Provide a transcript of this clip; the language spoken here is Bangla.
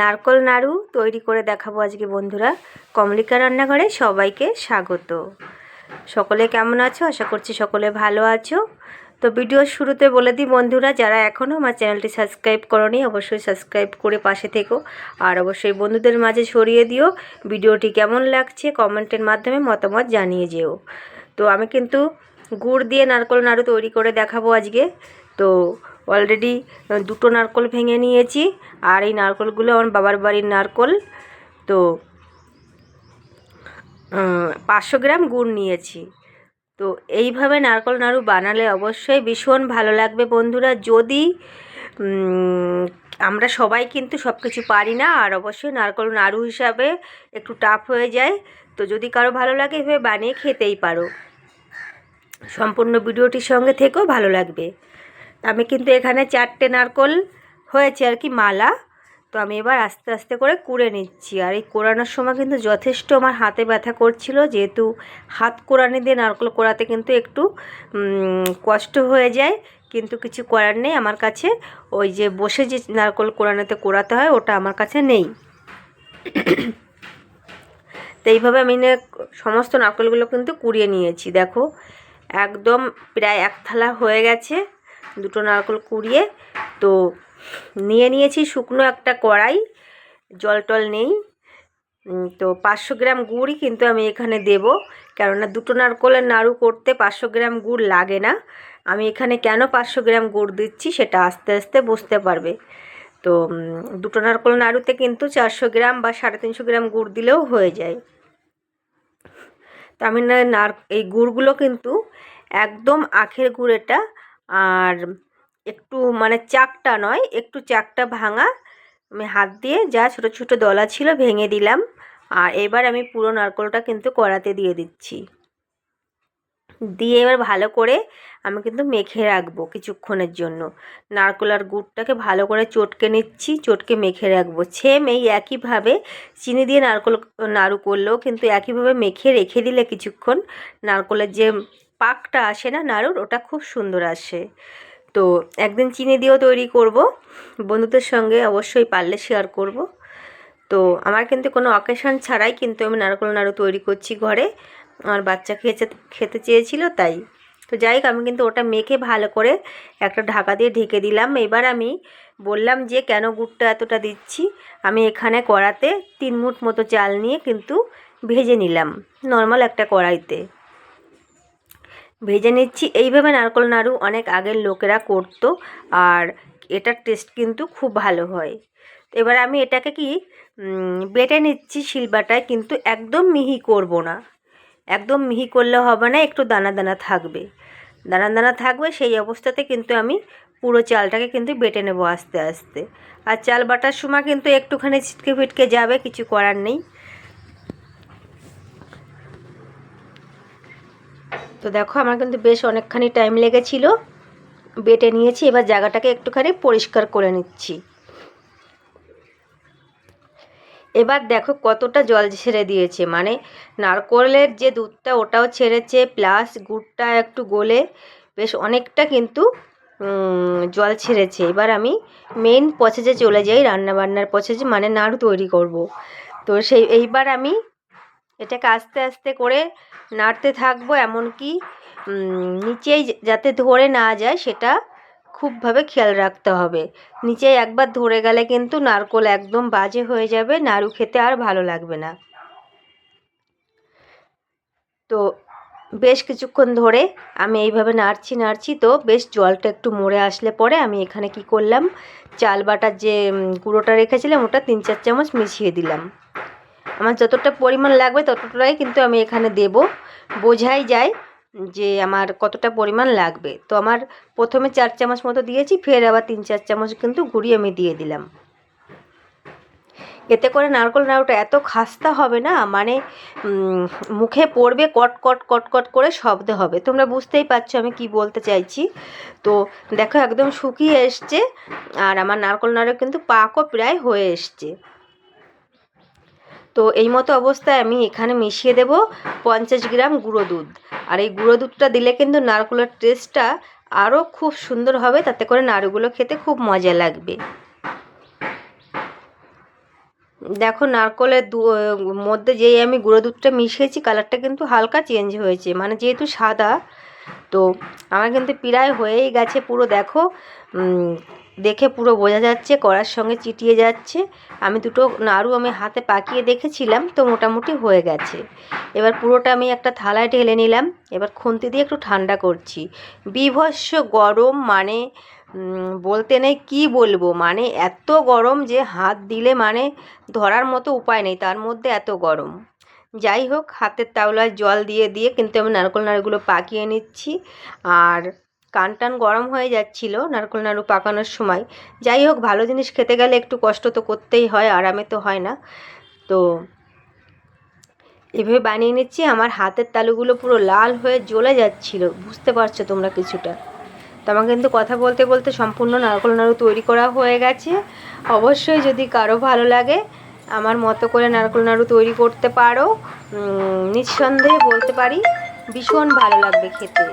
নারকল নাড়ু তৈরি করে দেখাবো আজকে বন্ধুরা। কমলিকা রান্নাঘরে সবাইকে স্বাগত। সকলে কেমন আছো? আশা করছি সকলে ভালো আছো। তো ভিডিওর শুরুতে বলে দিই বন্ধুরা, যারা এখনও আমার চ্যানেলটি সাবস্ক্রাইব করনি, অবশ্যই সাবস্ক্রাইব করে পাশে থেকো। আর অবশ্যই বন্ধুদের মাঝে ছড়িয়ে দিও, ভিডিওটি কেমন লাগছে কমেন্টের মাধ্যমে মতামত জানিয়ে যেও। তো আমি কিন্তু গুড় দিয়ে নারকল নাড়ু তৈরি করে দেখাবো আজকে। তো অলরেডি দুটো নারকল ভেঙে নিয়েছি। আর এই নারকলগুলো আমার বাবার বাড়ির নারকল। তো পাঁচশো গ্রাম গুড় নিয়েছি। তো, এইভাবে নারকল নাড়ু বানালে অবশ্যই ভীষণ ভালো লাগবে বন্ধুরা। যদি আমরা সবাই কিন্তু সব কিছু পারি না, আর অবশ্যই নারকল নাড়ু হিসাবে একটু টাফ হয়ে যায়, তো যদি কারও ভালো লাগে এভাবে বানিয়ে খেতেই পারো। সম্পূর্ণ ভিডিওটির সঙ্গে থেকেও ভালো লাগবে। আমি কিন্তু এখানে চারটে নারকল হয়েছে আর কি মালা। তো আমি এবার আস্তে আস্তে করে কুড়ে নিচ্ছি। আর এই কোরানোর সময় কিন্তু যথেষ্ট আমার হাতে ব্যথা করছিল, যেহেতু হাত কোরানি দিয়ে নারকল কোড়াতে কিন্তু একটু কষ্ট হয়ে যায়। কিন্তু কিছু করার নেই, আমার কাছে ওই যে বসে যে নারকল কোরানোতে কোড়াতে হয়, ওটা আমার কাছে নেই। তো এইভাবে আমি সমস্ত নারকলগুলো কিন্তু কুড়িয়ে নিয়েছি। দেখো, একদম প্রায় এক থালা হয়ে গেছে। দুটো নারকল কুড়িয়ে, তো নিয়ে নিয়েছি শুকনো একটা কড়াই, জল টল নেই তো পাঁচশো গ্রাম গুড়ই কিন্তু আমি এখানে দেব, কেননা দুটো নারকলের নাড়ু করতে পাঁচশো গ্রাম গুড় লাগে না, আমি এখানে কেন পাঁচশো গ্রাম গুড় দিচ্ছি সেটা আস্তে আস্তে বুঝতে পারবে। তো দুটো নারকল নাড়ুতে কিন্তু চারশো গ্রাম বা সাড়ে তিনশো গ্রাম গুড় দিলেও হয়ে যায়। তো আমি নার, এই গুড়গুলো কিন্তু একদম আখের গুড় এটা আর একটু মানে চাকটা নয়, একটু চাকটা ভাঙা। আমি হাত দিয়ে যা ছোট ছোট দলা ছিল ভেঙে দিলাম। আর এবার আমি পুরো নারকলটা কিন্তু কড়াতে দিয়ে দিচ্ছি। দিয়ে এবার ভালো করে আমি কিন্তু মেখে রাখব কিছুক্ষণের জন্য। নারকল আর গুড়টাকে ভালো করে চটকে নিচ্ছি, চটকে মেখে রাখব। সেম এই একইভাবে চিনি দিয়ে নারকল, নাড়ু করলেও কিন্তু একইভাবে মেখে রেখে দিলে কিছুক্ষণ নারকলের যে পাকটা আসে না নাড়ুর, ওটা খুব সুন্দর আসে। তো একদিন চিনি দিয়েও তৈরি করব, বন্ধুদের সঙ্গে অবশ্যই পারলে শেয়ার করব। তো আমার কিন্তু কোনো অকেশন ছাড়াই কিন্তু আমি নারকল নাড়ু তৈরি করছি ঘরে। আমার বাচ্চা খেয়েছে, খেতে চেয়েছিল তাই। তো যাই আমি কিন্তু ওটা মেখে ভালো করে একটা ঢাকা দিয়ে ঢেকে দিলাম। এবার আমি বললাম যে, কেন গুড়টা এতটা দিচ্ছি? আমি এখানে কড়াতে তিন মুঠ মতো চাল নিয়ে কিন্তু ভেজে নিলাম, নর্মাল একটা কড়াইতে। ভেজে নিচ্ছি। এইভাবে নারকল নাড়ু অনেক আগের লোকেরা করতো আর এটার টেস্ট কিন্তু খুব ভালো হয়। এবার আমি এটাকে কি বেটে নিচ্ছি শিলবাটায়, কিন্তু একদম মিহি করব না। একদম মিহি করলে হবে না, একটু দানা দানা থাকবে। দানা দানা থাকবে, সেই অবস্থাতে কিন্তু আমি পুরো চালটাকে কিন্তু বেটে নেব আস্তে আস্তে। আর চাল বাটার সময় কিন্তু একটুখানি ছিটকে ফিটকে যাবে, কিছু করার নেই। তো দেখো, আমার কিন্তু বেশ অনেকখানি টাইম লেগেছিল। বেটে নিয়েছি, এবার জায়গাটাকে একটুখানি পরিষ্কার করে নিচ্ছি। এবার দেখো, কতটা জল ছেড়ে দিয়েছে। মানে নারকলের যে দুধটা, ওটাও ছেড়েছে প্লাস গুড়টা একটু গলে বেশ অনেকটা কিন্তু জল ছেড়েছে। এবার আমি মেন প্রসেসে চলে যাই, রান্নাবান্নার প্রসেসে মানে নাড়ু তৈরি করব। তো সেই, এইবার আমি এটাকে আস্তে আস্তে করে নাড়তে থাকব এমনকি নিচেই যাতে ধরে না যায় সেটা খুবভাবে খেয়াল রাখতে হবে। নিচে একবার ধরে গেলে কিন্তু নারকোল একদম বাজে হয়ে যাবে, নাড়ু খেতে আর ভালো লাগবে না। তো বেশ কিছুক্ষণ ধরে আমি এইভাবে নাড়ছি নাড়ছি, তো বেশ জলটা একটু মরে আসলে পরে আমি এখানে কি করলাম, চাল বাটার যে গুঁড়োটা রেখেছিলাম ওটা তিন, চার চামচ মিশিয়ে দিলাম। আমার যতটা পরিমাণ লাগবে ততটাই কিন্তু আমি এখানে দেব। বোঝাই যায় যে আমার কতটা পরিমাণ লাগবে। তো আমার প্রথমে চার চামচ মতো দিয়েছি, ফের আবার তিন চার চামচ কিন্তু ঘুরিয়ে আমি দিয়ে দিলাম। এতে করে নারকল নাড়ুটা এত খাস্তা হবে না মানে মুখে পড়বে কট কট কট কট করে শব্দ হবে। তোমরা বুঝতেই পারছ আমি কি বলতে চাইছি। তো দেখো একদম শুকিয়ে এসছে, আর আমার নারকল নাড়ু কিন্তু পাকও প্রায় হয়ে এসছে। তো এই মতো অবস্থায় আমি এখানে মিশিয়ে দেব পঞ্চাশ গ্রাম গুঁড়ো দুধ। আর এই গুঁড়ো দুধটা দিলে কিন্তু নারকোলের টেস্টটা আরও খুব সুন্দর হবে, তাতে করে নাড়ুগুলো খেতে খুব মজা লাগবে। দেখো নারকলের মধ্যে যেই আমি গুঁড়ো দুধটা মিশিয়েছি, কালারটা কিন্তু হালকা চেঞ্জ হয়েছে মানে যেহেতু সাদা, তো আমার কিন্তু প্রায় হয়েই গেছে পুরো, দেখো। দেখে পুরো বোঝা যাচ্ছে কড়ার সঙ্গে চিটিয়ে যাচ্ছে। আমি দুটো নাড়ু আমি হাতে পাকিয়ে দেখেছিলাম, তো মোটামুটি হয়ে গেছে। এবার পুরোটা আমি একটা থালায় ঢেলে নিলাম। এবার খুন্তি দিয়ে একটু ঠান্ডা করছি। বিভৎস গরম মানে বলতে নেই কি বলব মানে এত গরম যে হাত দিলে মানে ধরার মতো উপায় নেই, তার মধ্যে এত গরম। যাই হোক, হাতের তাওলায় জল দিয়ে দিয়ে কিন্তু আমি নারকল নাড়ুগুলো পাকিয়ে নিচ্ছি। আর কান টান গরম হয়ে যাচ্ছিল নারকোল নাড়ু পাকানোর সময়। যাই হোক, ভালো জিনিস খেতে গেলে একটু কষ্ট তো করতেই হয়, আরামে তো হয় না। তো এভাবে বানিয়ে নিচ্ছি, আমার হাতের তালুগুলো পুরো লাল হয়ে জ্বলে যাচ্ছিল। বুঝতে পারছ তোমরা কিছুটা। তো কিন্তু কথা বলতে বলতে সম্পূর্ণ নারকোল নাড়ু তৈরি করা হয়ে গেছে। অবশ্যই যদি কারও ভালো লাগে, আমার মতো করে নারকোল নাড়ু তৈরি করতে পারো। নিঃসন্দেহে বলতে পারি, ভীষণ ভালো লাগবে খেতে।